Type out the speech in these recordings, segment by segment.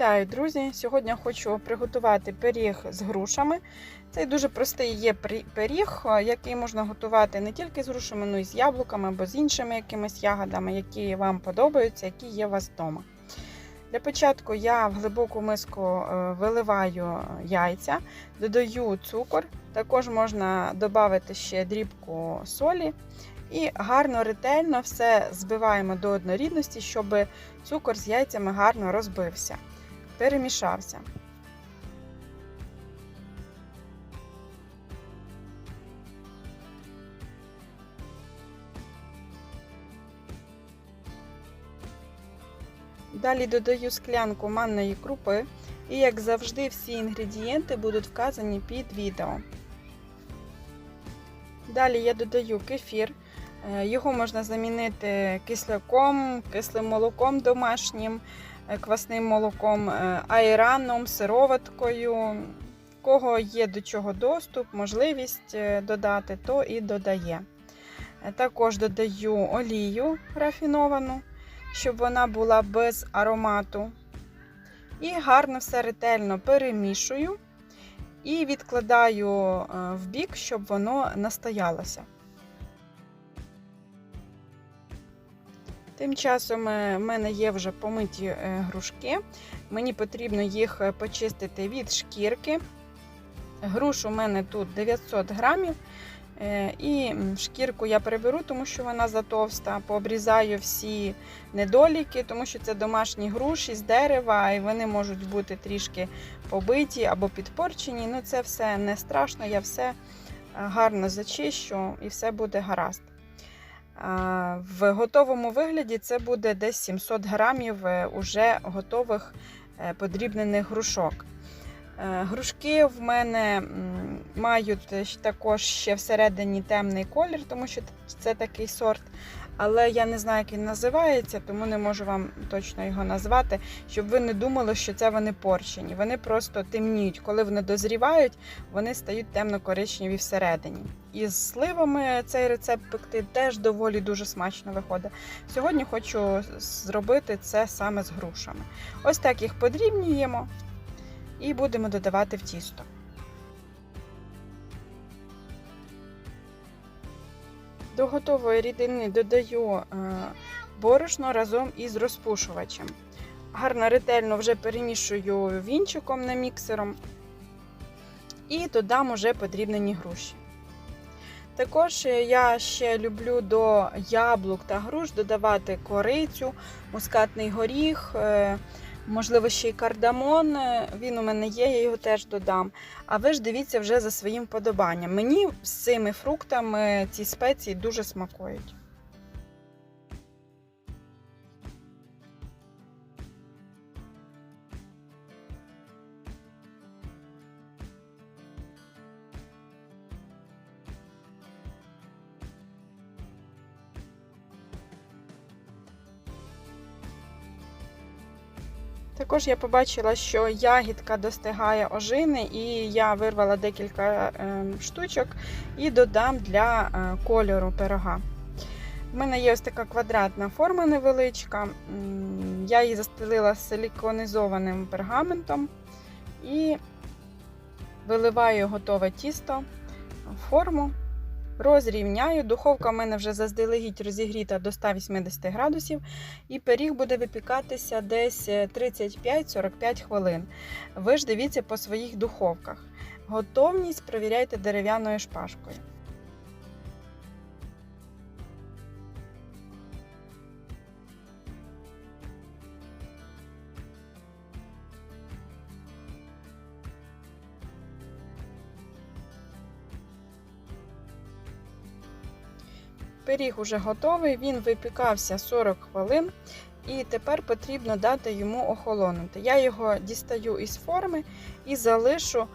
Вітаю, друзі! Сьогодні хочу приготувати пиріг з грушами. Це дуже простий є пиріг, який можна готувати не тільки з грушами, але й з яблуками або з іншими якимись ягодами, які вам подобаються, які є у вас вдома. Для початку я в глибоку миску е, виливаю яйця, додаю цукор, також можна додати ще дрібку солі. І гарно ретельно все збиваємо до однорідності, щоб цукор з яйцями гарно розбився, перемішався. Далі додаю склянку манної крупи, і, як завжди, всі інгредієнти будуть вказані під відео. Далі я додаю кефір. Е, Його можна замінити кисляком, кислим молоком домашнім, квасним молоком, е, айраном, сироваткою. Кого є до чого доступ, можливість е, додати, то і додає. Е, Також додаю олію рафіновану, щоб вона була без аромату. І гарно все ретельно перемішую і відкладаю е, в бік, щоб воно настоялося. Тим часом е, в мене є вже помиті е, грушки. Мені потрібно їх е, почистити від шкірки. Груш у мене тут 900 грамів. І шкірку я приберу, тому що вона затовста. Пообрізаю всі недоліки, тому що це домашні груші з дерева, і вони можуть бути трішки побиті або підпорчені. Ну, це все не страшно, я все гарно зачищу і все буде гаразд. В готовому вигляді це буде десь 700 грамів е, уже готових е, подрібнених грушок. Е, Грушки в мене мають також ще всередині темний колір, тому що це такий сорт. Але я не знаю, як він називається, тому не можу вам точно його назвати, щоб ви не думали, що це вони порчені. Вони просто темніють. Коли вони дозрівають, вони стають темно-коричневі всередині. І з сливами цей рецепт пекти теж доволі дуже смачно виходить. Сьогодні хочу зробити це саме з грушами. Ось так їх подрібнюємо і будемо додавати в тісто. До готової рідини додаю е, борошно разом із розпушувачем. Гарно ретельно вже перемішую вінчиком на міксером і додам уже подрібнені груші. Також е, я ще люблю до яблук та груш додавати корицю, мускатний горіх, е, можливо, ще й кардамон. Е, Він у мене є, я його теж додам. А ви ж дивіться вже за своїм вподобанням. Мені з цими фруктами ці спеції дуже смакують. Також я побачила, що ягідка достигає ожини, і я вирвала декілька е, штучок і додам для е, кольору пирога. У мене є ось така квадратна форма невеличка. Я її застелила силіконізованим пергаментом і виливаю готове тісто в форму. Розрівняю. Духовка в мене вже заздалегідь розігріта до 180 градусів, і пиріг буде випікатися десь е, 35-45 хвилин. Ви ж дивіться по своїх духовках. Готовність перевіряйте дерев'яною шпажкою. Пиріг уже готовий, він випікався 40 хвилин, і тепер потрібно дати йому охолонути. Я його дістаю із форми і залишу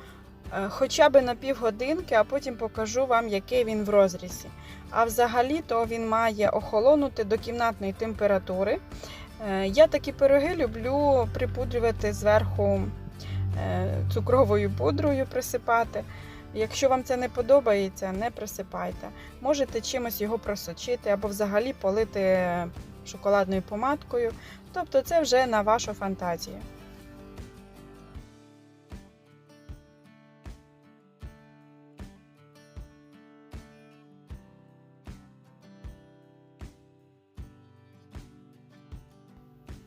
е, хоча б на півгодинки, а потім покажу вам, який він в розрізі. А взагалі то він має охолонути до кімнатної температури. Е, Я такі пироги люблю припудрювати зверху е, цукровою пудрою присипати. Якщо вам це не подобається, не присипайте. Можете чимось його просочити або взагалі полити шоколадною помадкою. Тобто це вже на вашу фантазію.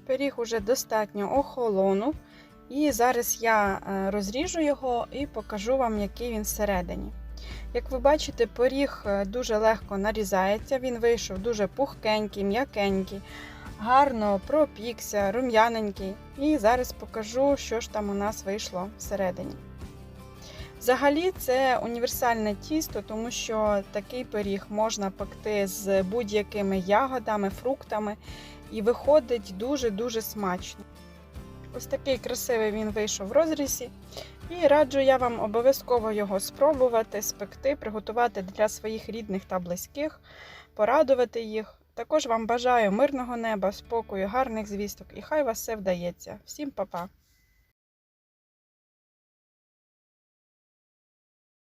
Пиріг уже достатньо охолонув. І зараз я е, розріжу його і покажу вам, який він всередині. Як ви бачите, пиріг е, дуже легко нарізається, він вийшов дуже пухкенький, м'якенький, гарно пропікся, рум'яненький. І зараз покажу, що ж там у нас вийшло всередині. Взагалі, це універсальне тісто, тому що такий пиріг можна пекти з будь-якими ягодами, фруктами, і виходить дуже-дуже смачно. Ось такий красивий він вийшов в розрізі. І раджу я вам обов'язково його спробувати, спекти, приготувати для своїх рідних та близьких, порадувати їх. Також вам бажаю мирного неба, спокою, гарних звісток і хай вас все вдається. Всім па-па!